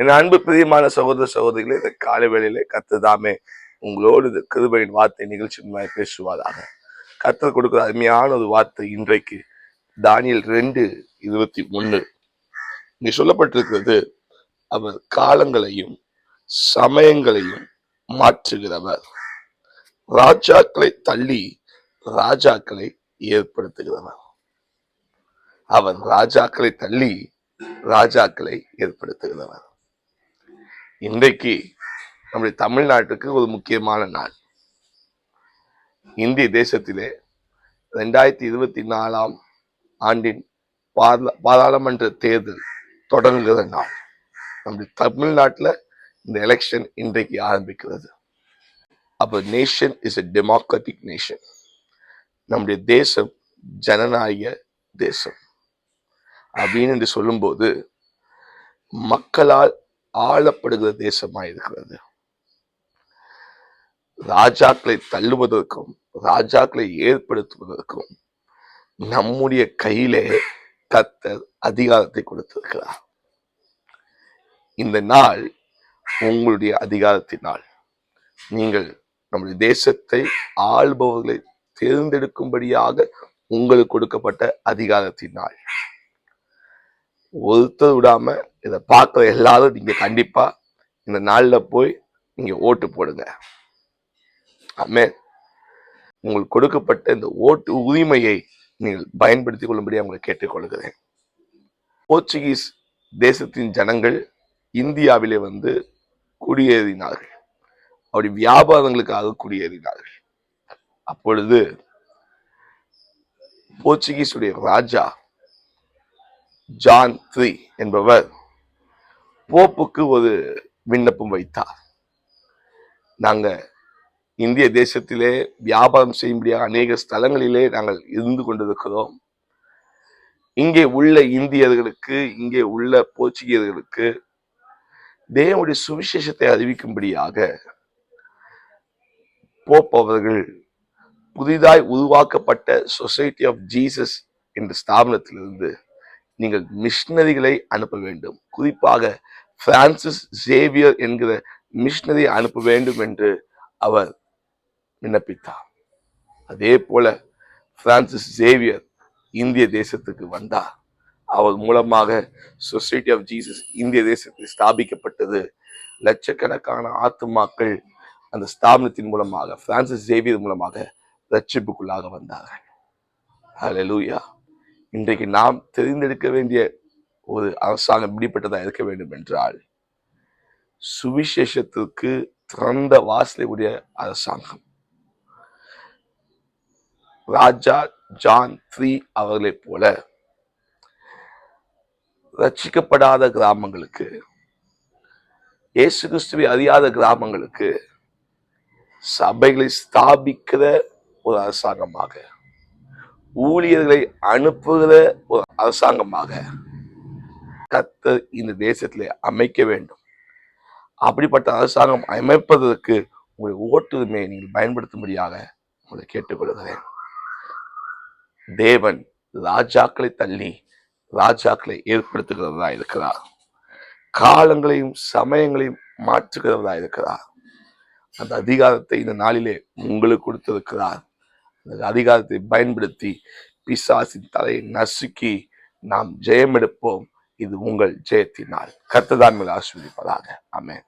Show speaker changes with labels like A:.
A: என் அன்பு பிரியமான சகோதர சகோதரிகளே இந்த காலை வேளையிலே கத்துதாமே உங்களோடு இந்த கிருபையின் வார்த்தை நிகழ்ச்சி மூலமாய் பேசுவதாக கத்தர் கொடுக்குற அருமையான ஒரு வார்த்தை இன்றைக்கு தானியல் ரெண்டு இருபத்தி ஒன்று இங்கே சொல்லப்பட்டிருக்கிறது அவர் காலங்களையும் சமயங்களையும் மாற்றுகிறவர். ராஜாக்களை தள்ளி ராஜாக்களை ஏற்படுத்துகிறவர். அவர் ராஜாக்களை தள்ளி ராஜாக்களை ஏற்படுத்துகிறவர். இன்றைக்கு நம்முடைய தமிழ்நாட்டுக்கு ஒரு முக்கியமான நாள். இந்திய தேசத்திலே ரெண்டாயிரத்தி இருபத்தி நாலாம் ஆண்டின் பார்ல- பாராளுமன்ற தேர்தல் தொடங்குகிற நாள். நம்முடைய தமிழ்நாட்டில் இந்த எலெக்ஷன் இன்றைக்கு ஆரம்பிக்கிறது. அப்போ nation is a democratic nation நம்முடைய தேசம் ஜனநாயக தேசம் அப்படின்னு என்று சொல்லும்போது மக்களால் ஆளப்படுகிற தேசமா இருக்கிறது ராஜாக்களை தள்ளுவதற்கும் ராஜாக்களை ஏற்படுத்துவதற்கும் நம்முடைய கையிலே கத்தர் அதிகாரத்தை கொடுத்திருக்கிறார். இந்த நாள் உங்களுடைய அதிகாரத்தின் நாள். நீங்கள் நம்முடைய தேசத்தை ஆள்பவர்களை தேர்ந்தெடுக்கும்படியாக உங்களுக்கு கொடுக்கப்பட்ட அதிகாரத்தின் நாள். ஒருத்தர் விடாம இதை பார்க்குற எல்லாரும் நீங்கள் கண்டிப்பாக இந்த நாளில் போய் நீங்கள் ஓட்டு போடுங்க. ஆமே உங்களுக்கு கொடுக்கப்பட்ட இந்த ஓட்டு உரிமையை நீங்கள் பயன்படுத்தி கொள்ளும்படி அவங்களை கேட்டுக்கொள்கிறேன் போர்ச்சுகீஸ் தேசத்தின் ஜனங்கள் இந்தியாவிலே வந்து குடியேறினார்கள். அப்படி வியாபாரங்களுக்காக குடியேறினார்கள். அப்பொழுது போர்ச்சுகீஸுடைய ராஜா ஜான் த்ரீ என்பவர் போப்புக்கு ஒரு விண்ணப்பம் வைத்தார். நாங்க இந்திய தேசத்திலே வியாபாரம் செய்யும்படியாக அநேக ஸ்தலங்களிலே நாங்கள் இருந்து கொண்டிருக்கிறோம். இங்கே உள்ள இந்தியர்களுக்கு இங்கே உள்ள போர்ச்சுகீயர்களுக்கு தேவனுடைய சுவிசேஷத்தை அறிவிக்கும்படியாக போப் அவர்கள் புதிதாய் உருவாக்கப்பட்ட சொசைட்டி ஆஃப் ஜீசஸ் என்ற ஸ்தாபனத்திலிருந்து நீங்கள் மிஷினரிகளை அனுப்ப வேண்டும். குறிப்பாக பிரான்சிஸ் சேவியர் என்கிற மிஷினரி அனுப்ப வேண்டும் என்று அவர் விண்ணப்பித்தார். அதே போல பிரான்சிஸ் சேவியர் இந்திய தேசத்துக்கு வந்தார். அவர் மூலமாக சொசைட்டி ஆஃப் ஜீசஸ் இந்திய தேசத்தில் ஸ்தாபிக்கப்பட்டது. லட்சக்கணக்கான ஆத்துமாக்கள் அந்த ஸ்தாபனத்தின் மூலமாக பிரான்சிஸ் சேவியர் மூலமாக ரட்சிப்புக்குள்ளாக வந்தார்கள். ஹalleluya இன்றைக்கு நாம் தெரிந்தெடுக்க வேண்டிய ஒரு அரசாங்கம் இப்படிப்பட்டதாக இருக்க வேண்டும் என்றால் சுவிசேஷத்திற்கு திறந்த வாசலை உடைய அரசாங்கம். ராஜா ஜான் த்ரீ அவர்களைப் போல ரட்சிக்கப்படாத கிராமங்களுக்கு இயேசு கிறிஸ்துவை அறியாத கிராமங்களுக்கு சபைகளை ஸ்தாபிக்கிற ஒரு அரசாங்கமாக ஊழியர்களை அனுப்புகிற ஒரு அரசாங்கமாக கத்த இந்த தேசத்தில் அமைக்க வேண்டும். அப்படிப்பட்ட அரசாங்கம் அமைப்பதற்கு உங்களை ஓட்டுரிமையை நீங்கள் பயன்படுத்தும்படியாக உங்களை கேட்டுக்கொள்கிறேன். தேவன் ராஜாக்களை தள்ளி ராஜாக்களை ஏற்படுத்துகிறதா இருக்கிறார். காலங்களையும் சமயங்களையும் மாற்றுகிறதா இருக்கிறார். அந்த அதிகாரத்தை இந்த நாளிலே உங்களுக்கு கொடுத்திருக்கிறார். அந்த அதிகாரத்தை பயன்படுத்தி பிசாசின் தலையை நசுக்கி நாம் ஜெயம் எடுப்போம் இது உங்கள் ஜெயத்தினால். கர்த்ததான் மேல் ஆஸ்வதிப்பதாக அமேன்